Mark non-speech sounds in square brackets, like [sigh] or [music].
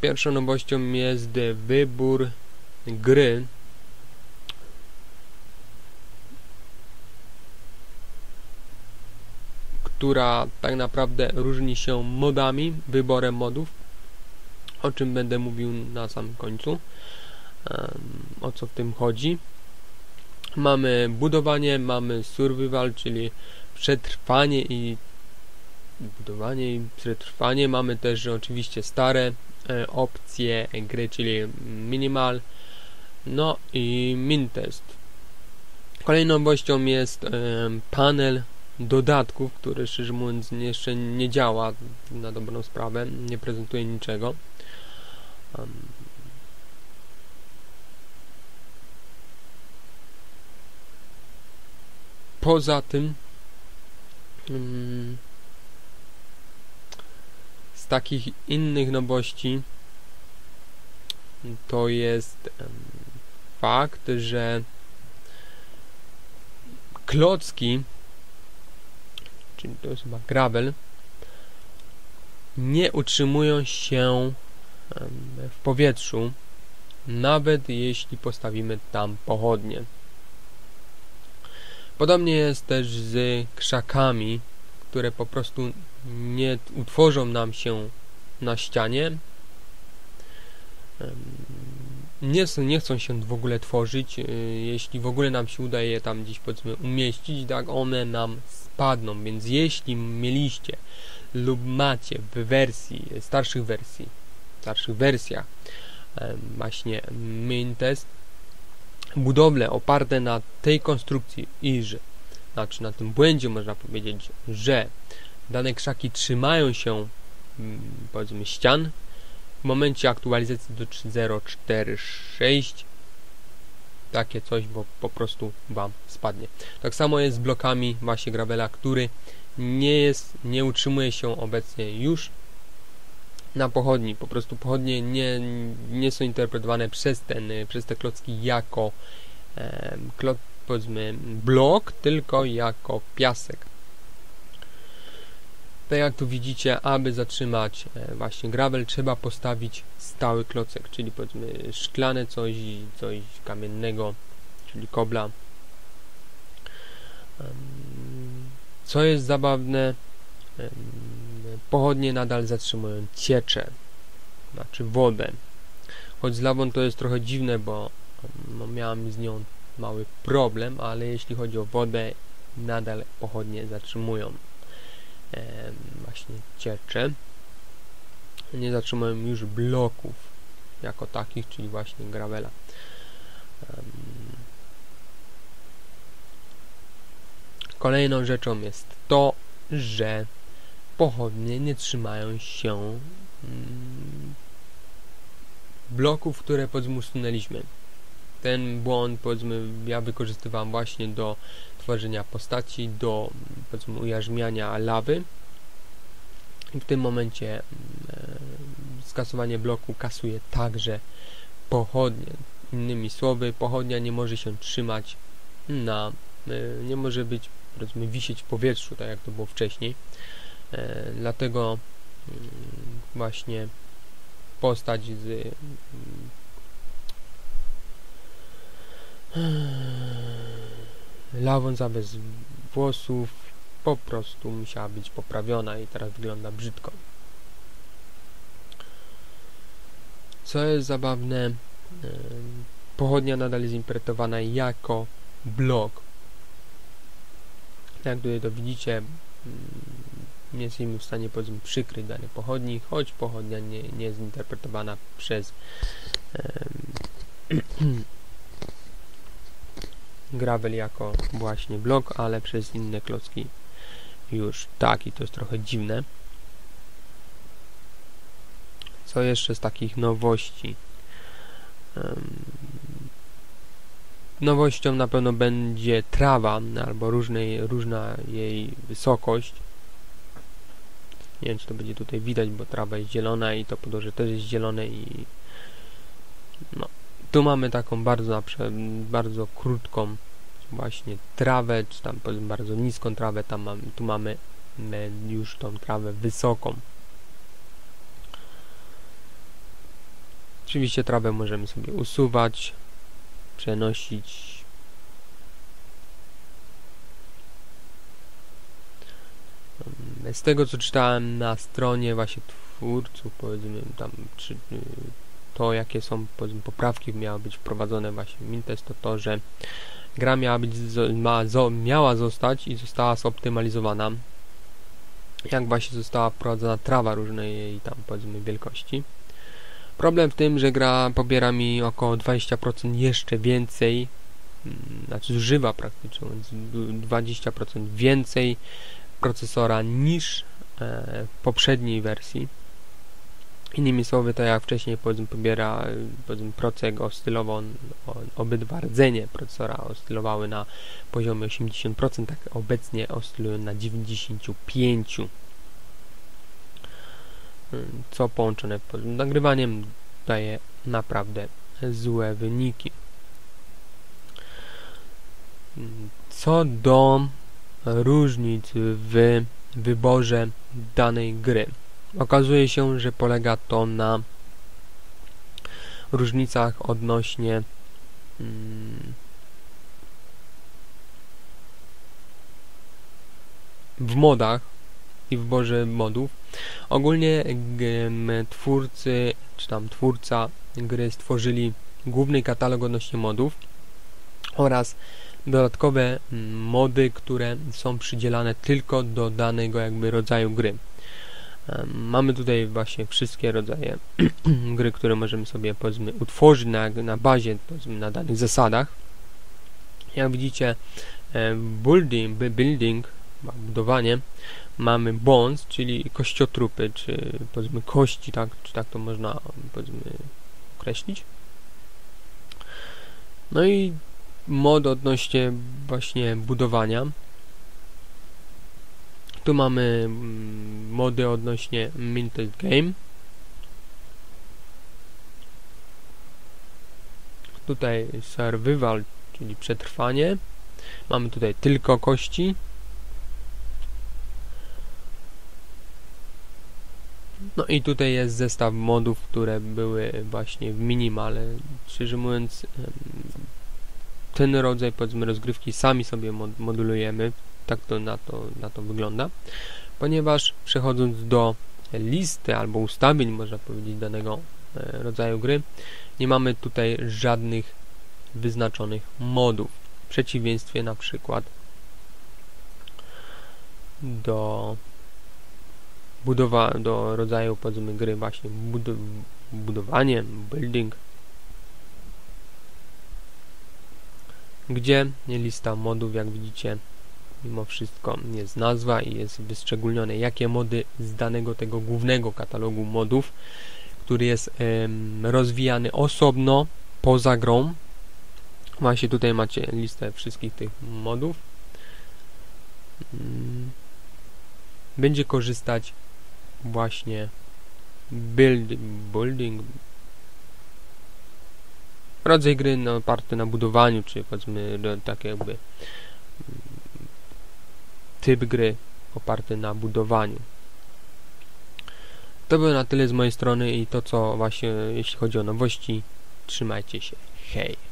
Pierwszą nowością jest wybór gry. która tak naprawdę różni się modami, wyborem modów, o czym będę mówił na samym końcu, o co w tym chodzi. Mamy budowanie, mamy survival, czyli przetrwanie i budowanie i przetrwanie. Mamy też oczywiście stare opcje gry, czyli minimal, no i mintest. Kolejną nowością jest e, panel dodatków, który szczerze mówiąc jeszcze nie działa na dobrą sprawę, nie prezentuje niczego. Poza tym z takich innych nowości to jest fakt, że klocki czyli to jest chyba gravel, nie utrzymują się w powietrzu, nawet jeśli postawimy tam pochodnie. Podobnie jest też z krzakami, które po prostu nie utworzą nam się na ścianie. Nie, nie chcą się w ogóle tworzyć. Y, jeśli w ogóle nam się udaje tam gdzieś powiedzmy umieścić, tak one nam spadną, więc jeśli mieliście lub macie w wersji, starszych wersji, starszych wersjach właśnie Mintest budowle oparte na tej konstrukcji iż znaczy na tym błędzie można powiedzieć, że dane krzaki trzymają się mm, powiedzmy ścian w momencie aktualizacji do 3.0.4.6 takie coś, bo po prostu Wam spadnie. Tak samo jest z blokami właśnie Gravela, który nie jest, nie utrzymuje się obecnie już na pochodni. Po prostu pochodnie nie, nie są interpretowane przez, ten, przez te klocki jako e, klot, powiedzmy blok, tylko jako piasek. Tak jak tu widzicie, aby zatrzymać e, właśnie gravel, trzeba postawić stały klocek, czyli powiedzmy szklane coś, coś kamiennego, czyli kobla. Co jest zabawne, pochodnie nadal zatrzymują ciecze, znaczy wodę. Choć z lawą to jest trochę dziwne, bo no, miałem z nią mały problem, ale jeśli chodzi o wodę, nadal pochodnie zatrzymują właśnie ciecze nie zatrzymują już bloków jako takich, czyli właśnie gravela. Kolejną rzeczą jest to, że pochodnie nie trzymają się mm, bloków, które powiedzmy usunęliśmy. Ten błąd powiedzmy ja wykorzystywałem właśnie do tworzenia postaci, do powiedzmy ujarzmiania lawy w tym momencie e, skasowanie bloku kasuje także pochodnie. Innymi słowy, pochodnia nie może się trzymać na, e, nie może być, powiedzmy, wisieć w powietrzu, tak jak to było wcześniej. E, dlatego mm, właśnie postać z lawą za bez włosów po prostu musiała być poprawiona i teraz wygląda brzydko. Co jest zabawne, pochodnia nadal jest interpretowana jako blok. Jak tutaj to widzicie, nie jesteśmy w stanie powiedzmy przykryć danej pochodni, choć pochodnia nie, nie jest interpretowana przez [clears throat] gravel jako właśnie blok, ale przez inne klocki już tak i to jest trochę dziwne. Co jeszcze z takich nowości? Nowością na pewno będzie trawa albo różna jej wysokość. Nie wiem, czy to będzie tutaj widać, bo trawa jest zielona i to podłoże też jest zielone i no, tu mamy taką bardzo, bardzo krótką właśnie trawę, czy tam bardzo niską trawę, tam mamy, tu mamy już tą trawę wysoką. Oczywiście trawę możemy sobie usuwać, przenosić. Z tego co czytałem na stronie właśnie twórców, powiedzmy tam, czy to jakie są poprawki miały być wprowadzone właśnie w Mintes, to to, że gra miała, być, ma, miała zostać i została zoptymalizowana. Jak właśnie została wprowadzona trawa różnej tam powiedzmy wielkości. Problem w tym, że gra pobiera mi około 20% jeszcze więcej mm, znaczy zużywa praktycznie 20% więcej procesora niż e, w poprzedniej wersji Innymi słowy, to jak wcześniej powiedzmy pobiera powiedzmy procek oscylował, obydwa rdzenie procesora oscylowały na poziomie 80%, tak obecnie oscylują na 95%. Co połączone z nagrywaniem daje naprawdę złe wyniki. Co do różnic w wyborze danej gry. Okazuje się, że polega to na różnicach odnośnie mm, w modach i w wyborze modów. Ogólnie twórcy, czy tam twórca gry stworzyli główny katalog odnośnie modów oraz dodatkowe mm, mody, które są przydzielane tylko do danego jakby rodzaju gry. Mamy tutaj właśnie wszystkie rodzaje [clears throat] gry, które możemy sobie powiedzmy utworzyć na, na bazie, powiedzmy na danych zasadach. Jak widzicie, building, building, budowanie, mamy bones, czyli kościotrupy, czy powiedzmy kości, tak, czy tak to można powiedzmy określić. No i mod odnośnie właśnie budowania tu mamy mm, mody odnośnie Minted Game. Tutaj Survival, czyli przetrwanie. Mamy tutaj tylko kości. No i tutaj jest zestaw modów, które były właśnie w minimale. Szczerze mówiąc, ten rodzaj powiedzmy rozgrywki sami sobie modulujemy tak to na to, na to wygląda, ponieważ przechodząc do listy albo ustawień, można powiedzieć, danego e, rodzaju gry, nie mamy tutaj żadnych wyznaczonych modów. W przeciwieństwie na przykład do budowa, do rodzaju powiedzmy gry właśnie bud budowanie, building, gdzie lista modów, jak widzicie, mimo wszystko jest nazwa i jest wyszczególnione jakie mody z danego tego głównego katalogu modów, który jest rozwijany osobno poza grą. Właśnie tutaj macie listę wszystkich tych modów. Mm. Będzie korzystać właśnie build, building rodzaj gry no, oparty na budowaniu, czy powiedzmy tak jakby typ gry oparty na budowaniu. To było na tyle z mojej strony i to co właśnie jeśli chodzi o nowości. Trzymajcie się. Hej!